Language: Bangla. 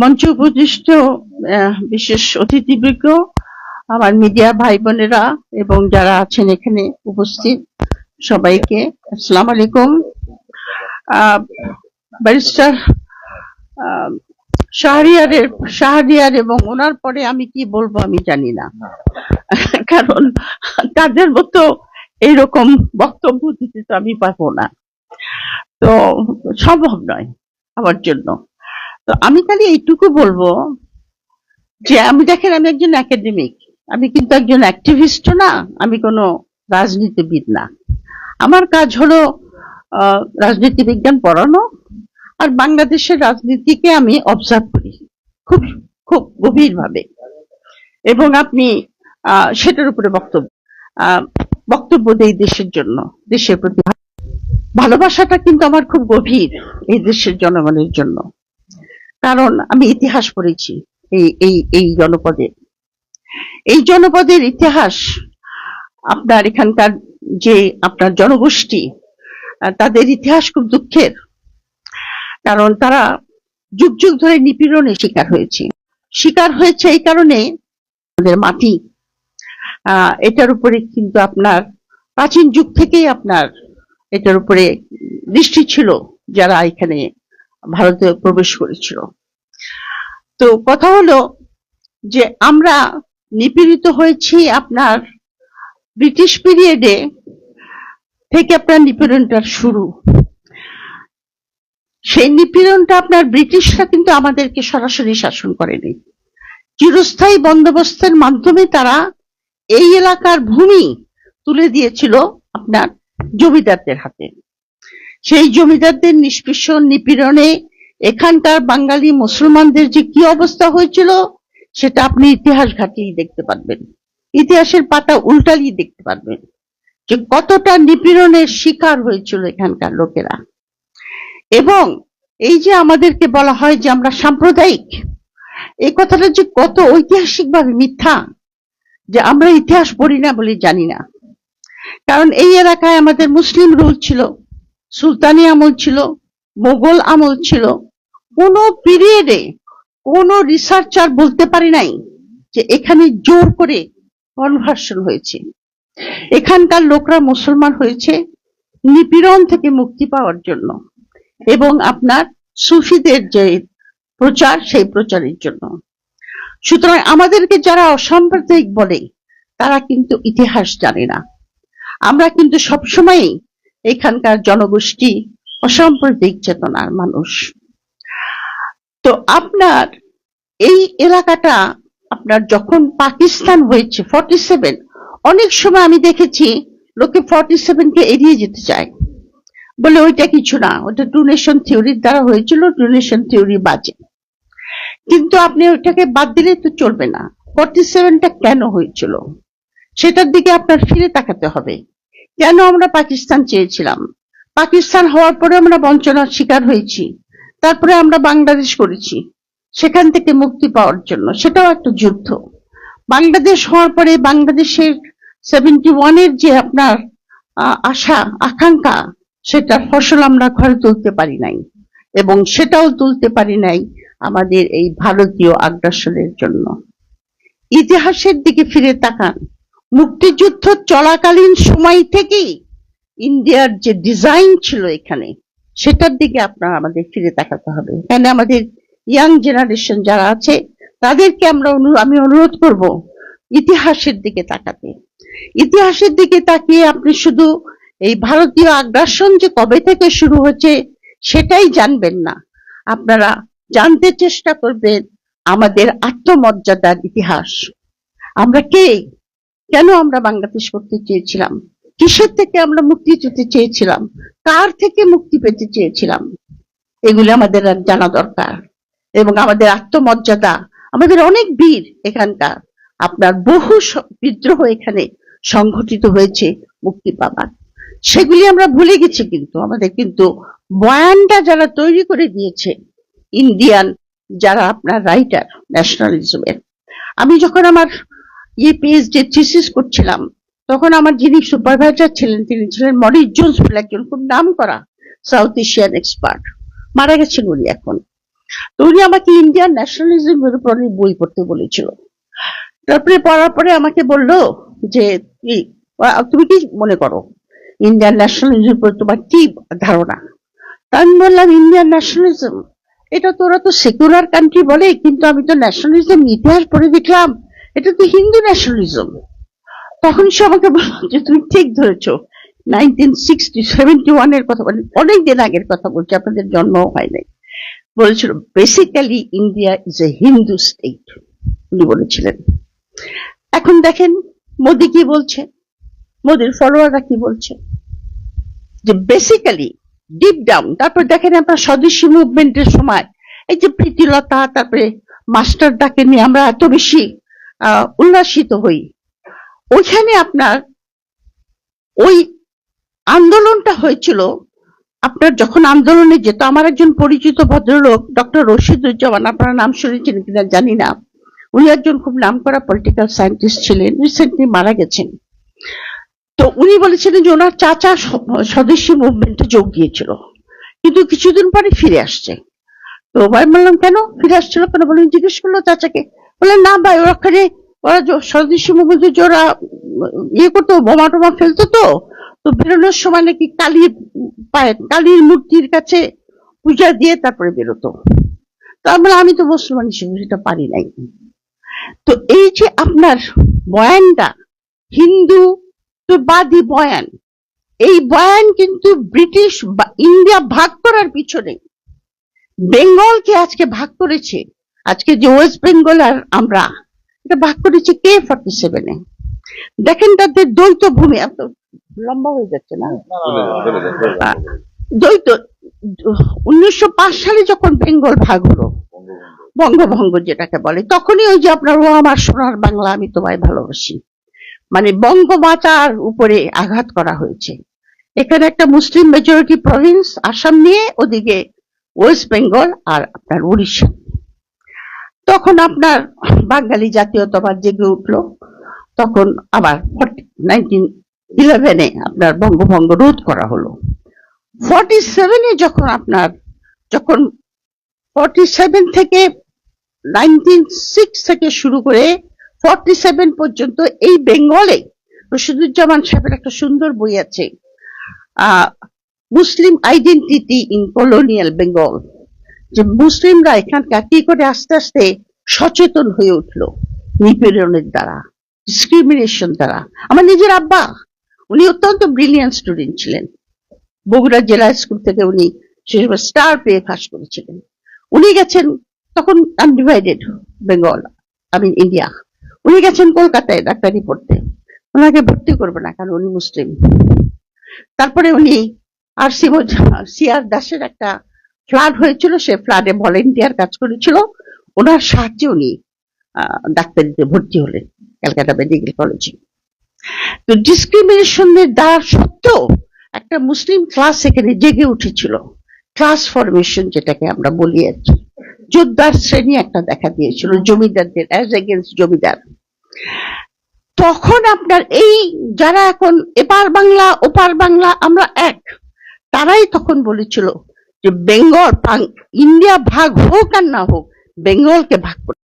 মঞ্চ উপদিষ্ট বিশেষ অতিথিবৃন্দ, আমার মিডিয়া ভাই বোনেরা এবং যারা আছেন এখানে উপস্থিত, সবাইকে আসসালাম আলাইকুম। ব্যারিস্টার শাহরিয়ারের, শাহরিয়ার এবং ওনার পরে আমি কি বলব আমি জানি না। কারণ তাদের মতো এইরকম বক্তব্য দিতে তো আমি পারব না। তো সম্ভব নয় আমার জন্য। তো আমি খালি এইটুকু বলব যে আমি দেখেন, আমি একজন একাডেমিক আমি কিন্তু একজন অ্যাক্টিভিস্ট না, আমি কোনো রাজনীতিবিদ না। আমার কাজ হলো রাজনীতি বিজ্ঞান পড়ানো, আর বাংলাদেশের রাজনীতিকে আমি অবজার্ভ করি, খুব খুব গভীরভাবে। এবং আপনি সেটার উপরে বক্তব্য বক্তব্য দেই দেশের জন্য, দেশের প্রতি ভালোবাসাটা কিন্তু আমার খুব গভীর এই দেশের জনগণের জন্য। কারণ আমি ইতিহাস পড়েছি এই এই এই জনপদে। এই জনপদের ইতিহাস, আপনার এখানকার যে আপনার জনগোষ্ঠী তাদের ইতিহাস খুব দুঃখের। কারণ তারা যুগ যুগ ধরে নিপীড়নের শিকার হয়েছে। শিকার হয়েছে এই কারণে আমাদের মাটি এটার উপরে কিন্তু আপনার প্রাচীন যুগ থেকেই আপনার এটার উপরে দৃষ্টি ছিল যারা এখানে ভারতে প্রবেশ করেছিল। তো কথা হলো যে আমরা নিপীড়িত হয়েছি আপনার ব্রিটিশ পিরিয়ডে থেকে আপনার নিপীড়নটার শুরু। সেই নিপীড়নটা আপনার ব্রিটিশরা কিন্তু আমাদেরকে সরাসরি শাসন করেনি। চিরস্থায়ী বন্দোবস্তের মাধ্যমে তারা এই এলাকার ভূমি তুলে দিয়েছিল আপনার জমিদারদের হাতে। সেই জমিদারদের নিষ্পেষণ নিপীড়নে এখানকার বাঙালি মুসলমানদের যে কি অবস্থা হয়েছিল, সেটা আপনি ইতিহাস ঘাটিয়ে দেখতে পারবেন। ইতিহাসের পাতা উল্টালিয়ে দেখতে পারবেন যে কতটা নিপীড়নের শিকার হয়েছিল এখানকার লোকেরা। এবং এই যে আমাদেরকে বলা হয় যে আমরা সাম্প্রদায়িক, এই কথাটা যে কত ঐতিহাসিকভাবে মিথ্যা, যে আমরা ইতিহাস পড়ি না বলে জানি না। কারণ এই এলাকায় আমাদের মুসলিম রুল ছিল সুলতানি আমল ছিল, মোগল আমল ছিল। কোন পিরিয়ডে কোন রিসার্চার বলতে পারে নাই যে এখানে জোর করে কনভার্সন হয়েছে। এখানকার লোকরা মুসলমান হয়েছে নিপীড়ন থেকে মুক্তি পাওয়ার জন্য এবং আপনার সুফিদের যে প্রচার, সেই প্রচারের জন্য। সুতরাং আমাদেরকে যারা অসাম্প্রদায়িক বলে, তারা কিন্তু ইতিহাস জানে না। আমরা কিন্তু সবসময় এখানকার জনগোষ্ঠী অসাম্প্রদায়িক চেতনার মানুষ। তো আপনার এই এলাকাটা আপনার যখন পাকিস্তান হয়েছে ফর্টি সেভেন অনেক সময় আমি দেখেছি লোকে ফর্টি সেভেনকে এড়িয়ে যেতে চায়। বলে ওইটা কিছু না, ওটা ডোনেশন থিওরির দ্বারা হয়েছিল ডোনেশন থিওরি বাজে। কিন্তু আপনি ওইটাকে বাদ দিলে তো চলবে না। ফর্টি সেভেনটা কেন হয়েছিল? সেটার দিকে আপনার ফিরে তাকাতে হবে। কেন আমরা পাকিস্তান চেয়েছিলাম? পাকিস্তান হওয়ার পরে আমরা বঞ্চনার শিকার হয়েছি। তারপরে আমরা বাংলাদেশ করেছি। সেখান থেকে মুক্তি পাওয়ার জন্য। সেটাও একটা যুদ্ধ। বাংলাদেশ হওয়ার পরে বাংলাদেশের সেভেন্টি ওয়ানের যে আপনার আশা, আকাঙ্ক্ষা, সেটার ফসল আমরা ঘরে তুলতে পারি নাই। এবং সেটাও তুলতে পারি নাই আমাদের এই ভারতীয় আগ্রাসনের জন্য। ইতিহাসের দিকে ফিরে তাকান। মুক্তিযুদ্ধ চলাকালীন সময় থেকেই ইন্ডিয়ার যে ডিজাইন ছিল এখানে, সেটার দিকে আপনার আমাদের ফিরে তাকাতে হবে। এখানে আমাদের ইয়াং জেনারেশন যারা আছে, তাদেরকে আমরা আমি অনুরোধ করব ইতিহাসের দিকে তাকাতে। ইতিহাসের দিকে তাকিয়ে আপনি শুধু এই ভারতীয় আগ্রাসন যে কবে থেকে শুরু হচ্ছে সেটাই জানবেন না। আপনারা জানতে চেষ্টা করবেন আমাদের আত্মমর্যাদার ইতিহাস। আমরা কে? কেন আমরা বাংলাদেশ করতে চেয়েছিলাম? কিসের থেকে আমরা মুক্তি পেতে চেয়েছিলাম? কার থেকে মুক্তি পেতে চেয়েছিলাম? এগুলো আমাদের জানা দরকার। এবং আমাদের আত্মমর্যাদা, আমাদের অনেক বীর এখানকার, আপনার বহু বিদ্রোহ এখানে সংঘটিত হয়েছে মুক্তি পাবার। সেগুলি আমরা ভুলে গেছি কিন্তু, আমাদের কিন্তু বয়ানটা যারা তৈরি করে দিয়েছে, ইন্ডিয়ান, যারা আপনার রাইটার, ন্যাশনালিজমের। আমি যখন আমার ইয়ে পিএইচডি থিসিস করছিলাম, তখন আমার যিনি সুপারভাইজার ছিলেন, তিনি ছিলেন মরিস জোন্স বলে একজন খুব নাম করা সাউথ এশিয়ান এক্সপার্ট মারা গেছেন উনি এখন। তো উনি আমাকে ইন্ডিয়ান ন্যাশনালিজমের উপর বই পড়তে বলেছিল। তারপরে পড়ার পরে আমাকে বলল যে তুমি কি মনে করো ইন্ডিয়ান ন্যাশনালিজম উপর তোমার কি ধারণা? তা আমি বললাম ইন্ডিয়ান ন্যাশনালিজম এটা তো ওরা তো সেকুলার কান্ট্রি বলে, কিন্তু আমি তো ন্যাশনালিজম ইতিহাস পড়ে দেখলাম। এটা তো হিন্দু ন্যাশনালিজম তখন সে আমাকে বলল যে, তুমি ঠিক ধরেছো। নাইনটিন সিক্সটি সেভেন্টি ওয়ানের কথা বলি অনেক দিন আগের কথা বলছি, আপনাদের জন্ম হয় নাই। বলেছিল basically India is a Hindu state উনি বলেছিলেন। এখন দেখেন, মোদি কি বলছে? মোদির ফলোয়াররা কি বলছে? যে বেসিক্যালি ডিপ ডাউন তারপর দেখেন আপনার স্বদেশী মুভমেন্টের সময়, এই যে প্রীতিলতা, তারপরে মাস্টার ডাকে নিয়ে আমরা এত বেশি উল্লাসিত হই। ওইখানে আপনার ওই আন্দোলনটা হয়েছিল, আপনার যখন আন্দোলনে যেত, আমার একজন পরিচিত ভদ্রলোক, ডক্টর রশিদুজ্জামান, আপনার নাম শুনেছেন কিনা জানি না। উনি একজন খুব নামকরা পলিটিক্যাল সায়েন্টিস্ট ছিলেন রিসেন্টলি মারা গেছেন। তো উনি বলেছিলেন যে ওনার চাচা স্বদেশী মুভমেন্টে যোগ দিয়েছিল। কিন্তু কিছুদিন পরে ফিরে আসছে। তো ভাই বললাম, কেন ফিরে আসছিল? কেন বলে জিজ্ঞেস করল চাচাকে। বললেন না ভাই ওখানে ওরা স্বদেশী যে ওরা ইয়ে করতো, বোমা টোমা ফেলতো তো তো বেরোনোর সময় নাকি কালীর পায়ে কালীর মূর্তির কাছে পূজা দিয়ে তারপরে বেরোতো। তার মানে আমি তো মুসলমান হিসেবে সেটা পারি নাই। তো এই যে আপনার বয়ানটা, হিন্দু তো বাদী বয়ান, এই বয়ান কিন্তু ব্রিটিশ ইন্ডিয়া ভাগ করার পিছনে বেঙ্গলকে আজকে ভাগ করেছে আজকে যে ওয়েস্ট বেঙ্গল আর আমরা এটা ভাগ করেছি কে ফর্টি সেভেনে দেখেন তাদের দ্বৈত ভূমি এত লম্বা হয়ে যাচ্ছে না দ্বৈত উনিশশো পাঁচ সালে যখন বেঙ্গল ভাগ হলো বঙ্গভঙ্গ যেটাকে বলে তখনই ওই যে আপনার ও আমার সোনার বাংলা আমি তোমায় ভালোবাসি মানে বঙ্গমাতার উপরে আঘাত করা হয়েছে এখানে একটা মুসলিম মেজরিটি প্রভিন্স আসাম নিয়ে ওদিকে ওয়েস্ট বেঙ্গল আর আপনার উড়িষ্যা তখন আপনার বাঙালি জাতীয়তাবাদ জেগে উঠল। তখন আবার ইলেভেনে আপনার বঙ্গভঙ্গ রোধ করা হলো। ফর্টি সেভেনে যখন আপনার, যখন ফর্টি সেভেন থেকে নাইনটিন সিক্স থেকে শুরু করে ফর্টি সেভেন পর্যন্ত এই বেঙ্গলে রশিদুজ্জামান সাহেবের একটা সুন্দর বই আছে Muslim identity in colonial Bengal যে মুসলিমরা এখানকার কি করে আস্তে আস্তে সচেতন হয়ে উঠল? নিপীড়নের দ্বারা ডিসক্রিমিনেশন দ্বারা। আমার নিজের আব্বা, উনি অত্যন্ত ব্রিলিয়ান্ট স্টুডেন্ট ছিলেন। বগুড়া জেলা স্কুল থেকে উনি সময় স্টার পেয়ে পাস করেছিলেন। উনি গেছেন তখন আনডিভাইডেড বেঙ্গল আমি ইন্ডিয়া উনি গেছেন কলকাতায় ডাক্তারি পড়তে। ওনাকে ভর্তি করবে না কারণ উনি মুসলিম। তারপরে উনি আর সিআর দাসের একটা ফ্লাড হয়েছিল, সে ফ্লাডে ভলেন্টিয়ার কাজ করেছিল। ওনার সাহায্যে উনি ডাক্তারিতে ভর্তি হলেন, ক্যালকাটা মেডিকেল কলেজে। তো ডিসক্রিমিনেশনের দ্বারা সত্ত্বেও একটা মুসলিম ক্লাস এখানে জেগে উঠেছিল। ক্লাস ফরমেশন যেটাকে আমরা বলি আর কি। যোদ্ধার শ্রেণি একটা দেখা দিয়েছিল, জমিদারদের অ্যাজ এগেনস্ট জমিদার। তখন আপনার এই যারা এখন এপার বাংলা, ওপার বাংলা, আমরা এক, তারাই তখন বলেছিল যে বেঙ্গল ইন্ডিয়া ভাগ হোক আর না হোক বেঙ্গলকে ভাগ করতে